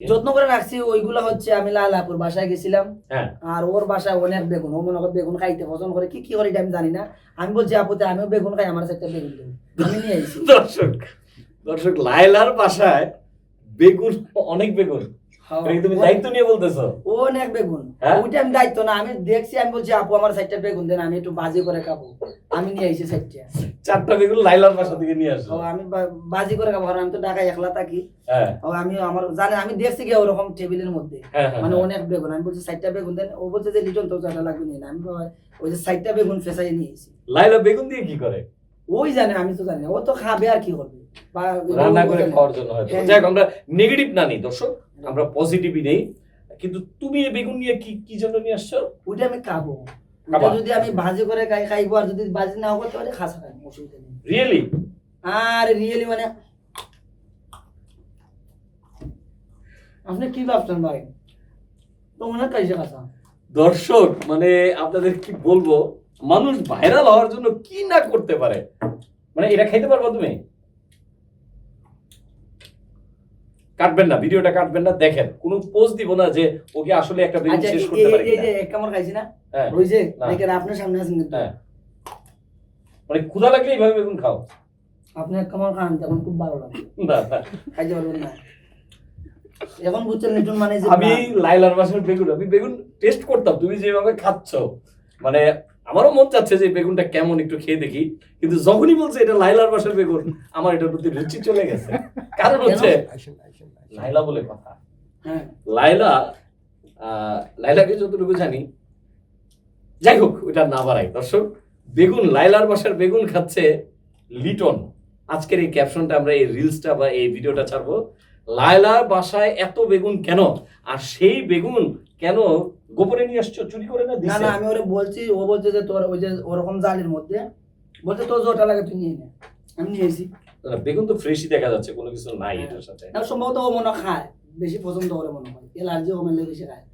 যত্ন করে রাখছি ওইগুলো হচ্ছে আমি লালাপুর বাসায় গেছিলাম। হ্যাঁ। আর ওর বাসায় অনেক বেগুন ও মনে করে বেগুন খাইতে পছন্দ করে কি কি করে এটা আমি জানি না। আমি বলছি আপুতে আমিও বেগুন খাই আমার একটা বেগুন দেবো আমি নিয়ে আইছি। দর্শক দর্শক লাইলার বাসায় বেগুন অনেক বেগুন। তুমি দায়িত্ব নিয়ে বলতেছো? অনেক বেগুন। হ্যাঁ? ওইটা আমি দায়িত্ব না আমি দেখছি আমি বলছি আপু আমার সাইডটা বেগুন দেন আমি একটু বাজি করে খাব। আমি নিয়ে আইছি সাইডটা। চারটা বেগুন লাইলার বাসা থেকে নিয়ে আসো। আমি বাজি করে খাব কারণ আমি তো ঢাকায় একলা থাকি। হ্যাঁ। আমি আমার জানে আমি দেখছি কি ওরকম টেবিলের মধ্যে। হ্যাঁ, মানে। অনেক বেগুন আমি বলছি সাইডটা বেগুন দেন। ও বলছে যে লিটন তো চাটা লাগবে না। আমি ওই যে সাইডটা বেগুন ফেসাই নিয়েছি লাইলা বেগুন দিয়ে কি করে? ওই জানে আমি তো জানি না। ও তো খাবে আর কি করবে? রান্না করে খাওয়ার জন্য হয়তো। হ্যাঁ। যাই হোক, আমরা নেগেটিভ না নিই দর্শক। আমরা পজিটিভই নেই। কিন্তু তুমি এই বেগুন নিয়ে কি কি জন্য নিয়ে আসছো? ওইটা আমি খাব? ওইটা যদি আমি ভাজি করে খাই খাইবো আর যদি ভাজি নাও করতে পারি খাসা খাই অসুবিধা নেই। রিয়েলি আর রিয়েলি মানে আপনি কি ভাবছেন ভাই? তো হয় কাইসে খাসা। দর্শক মানে আপনাদের কি বলব মানুষ ভাইরাল হওয়ার জন্য কি না করতে পারে? মানে এটা খাইতে পারব তুমি? কাটবেন না ভিডিওটা কাটবেন না দেখেন। কোনো পোস্ট দিব না যে ওকে আসলে একটা বেগুন আচ্ছা শেষ করতে পারে এই যে এক কামড় খাইছি না? হ্যাঁ। ওই যে দেখেন আপনার সামনে আছেন কিন্তু। হ্যাঁ। মানে ক্ষুধা লাগলে এইভাবে বেগুন খাও। আপনি এক কামড় খান তখন খুব ভালো লাগে। না না। খাইতে পারবেন না। এখন বুঝছেন লিটন মানে আমি লাইলার বাসার বেগুন আমি বেগুন টেস্ট করতাম তুমি যেভাবে খাচ্ছ মানে আমারও মন চাচ্ছে যে বেগুনটা কেমন একটু খেয়ে দেখি। কিন্তু যখনই বলছে এটা লাইলার বাসার বেগুন আমার এটার প্রতি রুচি চলে গেছে। কারণ হচ্ছে লাইলা বলে কথা। হ্যাঁ। লাইলা লাইলাকে যতটুকু জানি যাই হোক ওটা না বাড়াই। দর্শক বেগুন লাইলার বাসার বেগুন খাচ্ছে লিটন। আজকের এই ক্যাপশনটা আমরা এই রিলসটা বা এই ভিডিওটা ছাড়বো। লাইলার বাসায় এত বেগুন কেন? আর সেই বেগুন কেন গোপনে নিয়ে আসছো? চুরি করে না না দিছে? না আমি ওরে বলছি ও বলছে যে তোর ওই যে ওরকম জালের মধ্যে বলছে তোর জোটা লাগে তুই নিয়ে নে। আমি নিয়েছি বেগুন তো ফ্রেশই দেখা যাচ্ছে কোনো কিছু নাই এটার সাথে। না সম্ভবত ও মনে খায় বেশি পছন্দ করে মনে হয়। এলার্জি ও মেলে বেশি খায়।